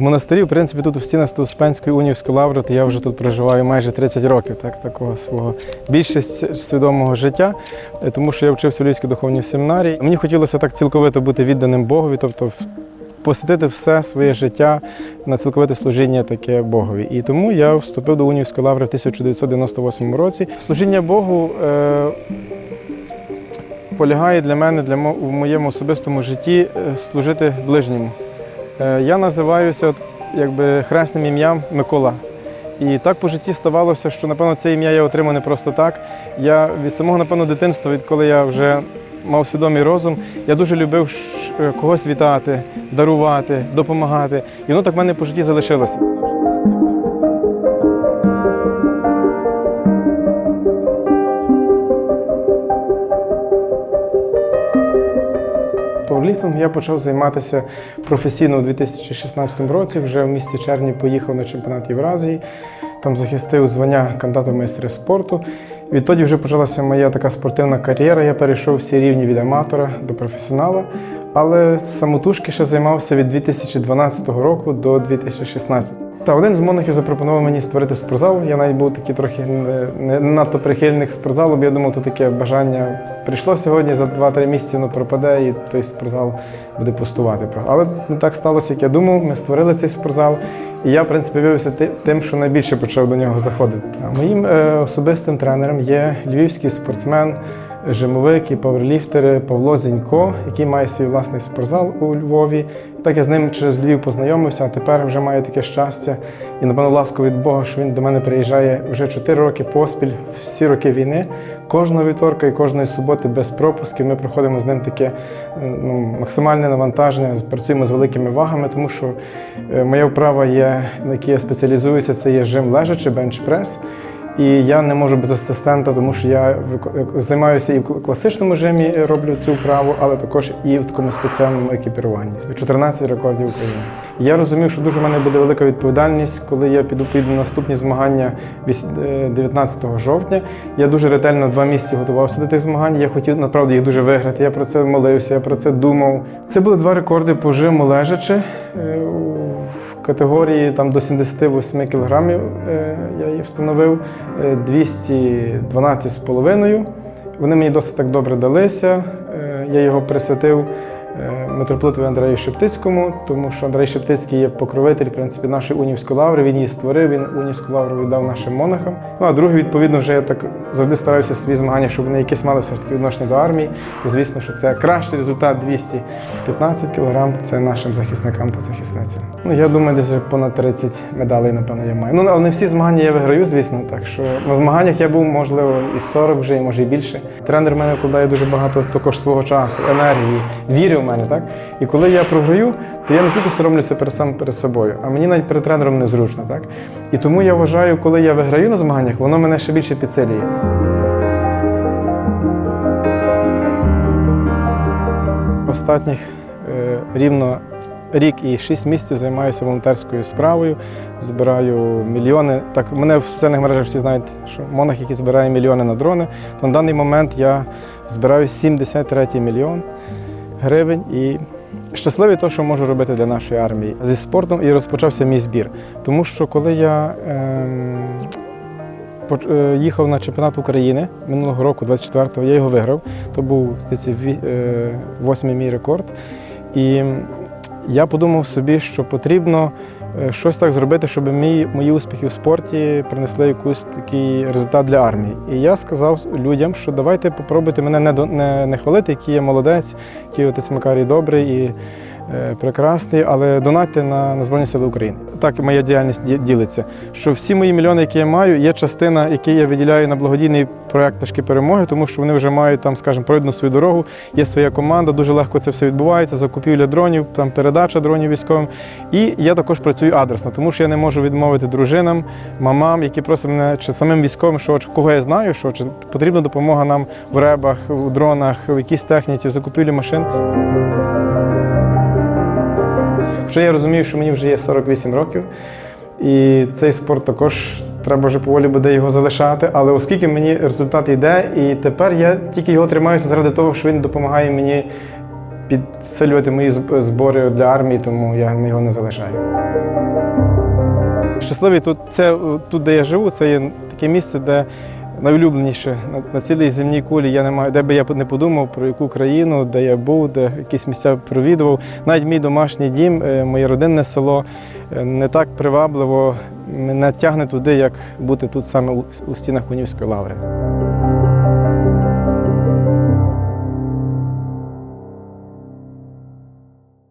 монастирі, в принципі, тут у стінах Успенської унівської лаври, то я вже тут проживаю майже 30 років, так, такого свого більшість свідомого життя, тому що я вчився в Львівській духовній семінарії. Мені хотілося так цілковито бути відданим Богові, тобто посвятити все своє життя на цілковите служіння таке Богові. І тому я вступив до Унівської лаври в 1998 році. Служіння Богу. Е- полягає для мене, для мо- в моєму особистому житті е, служити ближньому. Е, Я називаюся якби хресним ім'ям Микола. І так по житті ставалося, що напевно це ім'я я отримав не просто так. Я від самого напевно дитинства, відколи я вже мав свідомий розум, я дуже любив е, когось вітати, дарувати, допомагати. І воно так в мене по житті залишилося. Пауерліфтингом я почав займатися професійно у 2016 році. Вже в місті червні поїхав на чемпіонат Євразії. Там захистив звання кандидата майстра спорту. Відтоді вже почалася моя така спортивна кар'єра. Я перейшов всі рівні від аматора до професіонала. Але самотужки ще займався від 2012 року до 2016. Та один з монахів запропонував мені створити спортзал. Я навіть був такий трохи не, надто прихильник спортзалу, бо я думав, то таке бажання прийшло сьогодні за 2-3 місяці, ну пропаде, і той спортзал буде пустувати. Але не так сталося, як я думав. Ми створили цей спортзал. І я, в принципі, виявився тим, що найбільше почав до нього заходити. А Моїм е, особистим тренером є львівський спортсмен, жимовик і паверліфтер Павло Зінько, який має свій власний спортзал у Львові. Так я з ним через Львів познайомився, а тепер вже маю таке щастя. І, напевно, ласку від Бога, що він до мене приїжджає вже 4 роки поспіль, всі роки війни. Кожного вівторка і кожної суботи без пропусків ми проходимо з ним таке е, ну, максимальне навантаження, працюємо з великими вагами, тому що е, моя вправа є, на якій я спеціалізуюся, це є жим лежачи, бенч-прес. І я не можу без асистента, тому що я вик- займаюся і в класичному жимі, роблю цю вправу, але також і в такому спеціальному екіпіруванні. Це 14 рекордів України. Я розумів, що дуже в мене буде велика відповідальність, коли я піду на наступні змагання віс- е, 19 жовтня. Я дуже ретельно два місяці готувався до тих змагань. Я хотів насправді їх дуже виграти. Я про це молився, я про це думав. Це були два рекорди по жиму лежачи. Е, категорії там до 78 кілограмів е, я її встановив, е, 212,5. Вони мені досить так добре далися. Е, Я його присвятив е, митрополитові Андрею Шептицькому, тому що Андрей Шептицький є покровитель в принципі, нашої унівської лаври. Він її створив, він унівську лавру віддав нашим монахам. Ну а другий, відповідно, вже я так завжди стараюся свої змагання, щоб вони якісь мали все ж таки відношення до армії. І, звісно, що це кращий результат 215 кг. Це нашим захисникам та захисницям. Ну я думаю, десь понад 30 медалей, напевно, я маю. Ну але не всі змагання я виграю, звісно. Так що на змаганнях я був, можливо, і 40 вже, і може і більше. Тренер в мене вкладає дуже багато також свого часу, енергії, віри в мене, так? І коли я програю, то я не тільки соромлюся перед сам перед собою, а мені навіть перед тренером незручно, так? І тому я вважаю, коли я виграю на змаганнях, воно мене ще більше підсилює. Останніх е, рівно рік і шість місяців займаюся волонтерською справою, збираю мільйони. Так, мене в соціальних мережах всі знають, що монах, який збирає мільйони на дрони, то на даний момент я збираю 73 мільйон гривень і щасливий того, що можу робити для нашої армії. Зі спортом і розпочався мій збір. Тому що коли я ем, е, їхав на чемпіонат України минулого року, 24-го, я його виграв. То був здається, е, восьмий мій рекорд. І я подумав собі, що потрібно е, щось так зробити, щоб мій, мої успіхи в спорті принесли якийсь такий результат для армії. І я сказав людям, що давайте попробуйте мене не, не, не хвалити, який я молодець, який отець Макарій добрий і прекрасний, але донатьте на, на Збройні Сили України. Так моя діяльність ділиться. Що всі мої мільйони, які я маю, є частина, які я виділяю на благодійний проект «Ташки перемоги, тому що вони вже мають там, скажімо, пройдену свою дорогу. Є своя команда, дуже легко це все відбувається. Закупівля дронів, там передача дронів військовим. І я також працюю адресно, тому що я не можу відмовити дружинам, мамам, які просять мене чи самим військовим, що кого я знаю, що чи потрібна допомога нам в ребах, у дронах, в якійсь техніці, в закупівлі машин. Вже я розумію, що мені вже є 48 років, і цей спорт також треба вже поволі буде його залишати. Але оскільки мені результат йде, і тепер я тільки його тримаюся заради того, що він допомагає мені підсилювати мої збори для армії, тому я його не залишаю. Щасливий тут, це, тут, де я живу, це є таке місце, де найулюбленіше на, цілій земній кулі. Я не маю, де би я не подумав про яку країну, де я був, де якісь місця провідував. Навіть мій домашній дім, е, моє родинне село е, не так привабливо мене тягне туди, як бути тут саме у, стінах Унівської лаври.